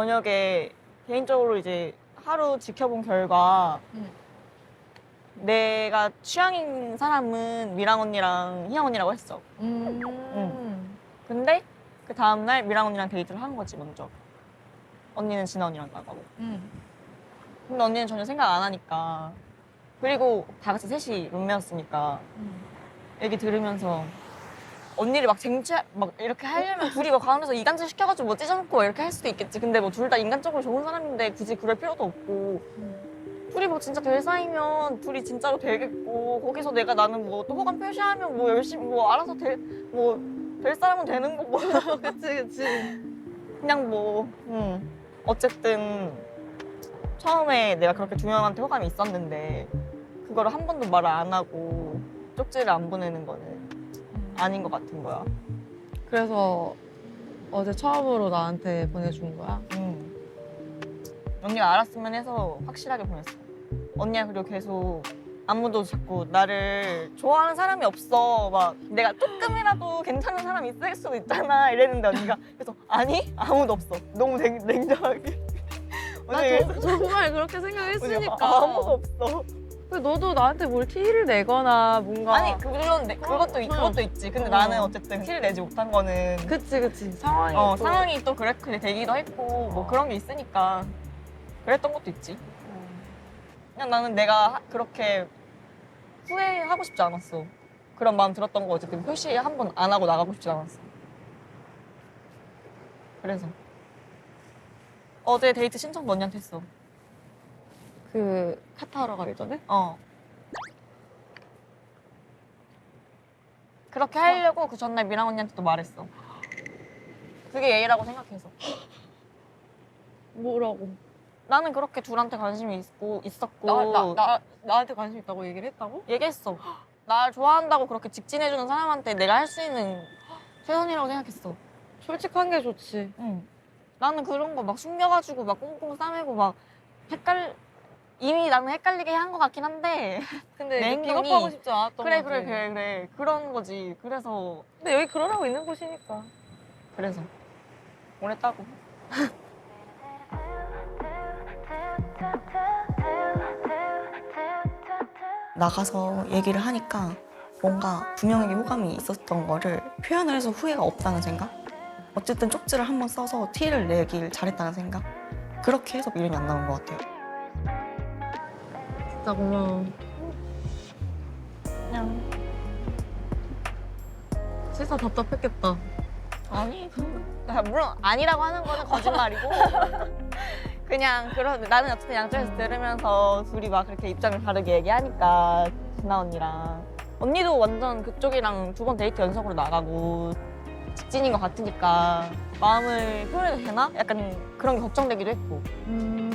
저녁에 개인적으로 이제 하루 지켜본 결과 음. 내가 취향인 사람은 미랑 언니랑 희영 언니라고 했어. 음. 근데 그 다음날 미랑 언니랑 데이트를 한 거지 먼저. 언니는 진아 언니랑 나가고. 음. 근데 언니는 전혀 생각 안 하니까. 그리고 다 같이 셋이 룸메였으니까 음. 얘기 들으면서 언니를 막 쟁취 막 이렇게 하려면 둘이 막 가운데서 이간질 시켜가지고 뭐 찢어놓고 이렇게 할 수도 있겠지. 근데 뭐 둘 다 인간적으로 좋은 사람인데 굳이 그럴 필요도 없고 둘이 뭐 진짜 될 사이면 둘이 진짜로 되겠고 거기서 내가 나는 뭐 또 호감 표시하면 뭐 열심히 뭐 알아서 될 뭐 될 사람은 되는 거고 그치 그치. 그냥 뭐 음. 어쨌든 처음에 내가 그렇게 두 명한테 호감이 있었는데 그거를 한 번도 말을 안 하고 쪽지를 안 보내는 거는 아닌 것 같은 거야. 그래서 어제 처음으로 나한테 보내준 거야. 음. 언니가 알았으면 해서 확실하게 보냈어. 언니가 그리고 계속 아무도 자꾸 나를 좋아하는 사람이 없어. 막 내가 조금이라도 괜찮은 사람이 있을 수도 있잖아. 이랬는데 언니가 그래서 아니 아무도 없어. 너무 냉, 냉정하게. 나 언니 저, 정말 그렇게 언니가 생각했으니까. 아무도 없어. 너도 나한테 뭘 티를 내거나 뭔가. 아니 물론 내- 그것도 있- 그것도 있지. 근데 어. 나는 어쨌든 티를 내지 못한 거는 그치 그치 상황이. 어, 또- 상황이 또 그렇게 되기도 했고 뭐 그런 게 있으니까 그랬던 것도 있지. 그냥 나는 내가 하- 그렇게 후회하고 싶지 않았어. 그런 마음 들었던 거 어쨌든 표시 한 번 안 하고 나가고 싶지 않았어. 그래서 어제 데이트 신청도 언니한테 했어. 그 카타 하러 가기 전에? 어. 그렇게 하려고 그 전날 미랑 언니한테 또 말했어. 그게 예의라고 생각해서. 뭐라고? 나는 그렇게 둘한테 관심이 있고 있었고 나, 나, 나, 나한테 관심 있다고 얘기를 했다고? 얘기했어. 날 좋아한다고 그렇게 직진해주는 사람한테 내가 할 수 있는 최선이라고 생각했어. 솔직한 게 좋지. 응. 나는 그런 거 막 숨겨가지고 막 꽁꽁 싸매고 막 헷갈 이미 나는 헷갈리게 한 것 같긴 한데 근데 내 이게 행동이- 비겁하고 싶지 않았던 그래 거지. 그래 그래 그래 그런 거지. 그래서 근데 여기 그러라고 있는 곳이니까. 그래서 보냈다고. 나가서 얘기를 하니까 뭔가 두 명에게 호감이 있었던 거를 표현을 해서 후회가 없다는 생각? 어쨌든 쪽지를 한번 써서 티를 내길 잘했다는 생각? 그렇게 해서 이름이 안 나온 것 같아요. 진짜 고마워. 그냥 진짜 답답했겠다. 아니 아, 물론 아니라고 하는 거는 거짓말이고 그냥 그런 나는 어쨌든 양쪽에서 들으면서 둘이 막 그렇게 입장을 다르게 얘기하니까 진아 언니랑 언니도 완전 그쪽이랑 두 번 데이트 연속으로 나가고 직진인 것 같으니까 마음을 표현해도 되나? 약간 그런 게 걱정되기도 했고 음.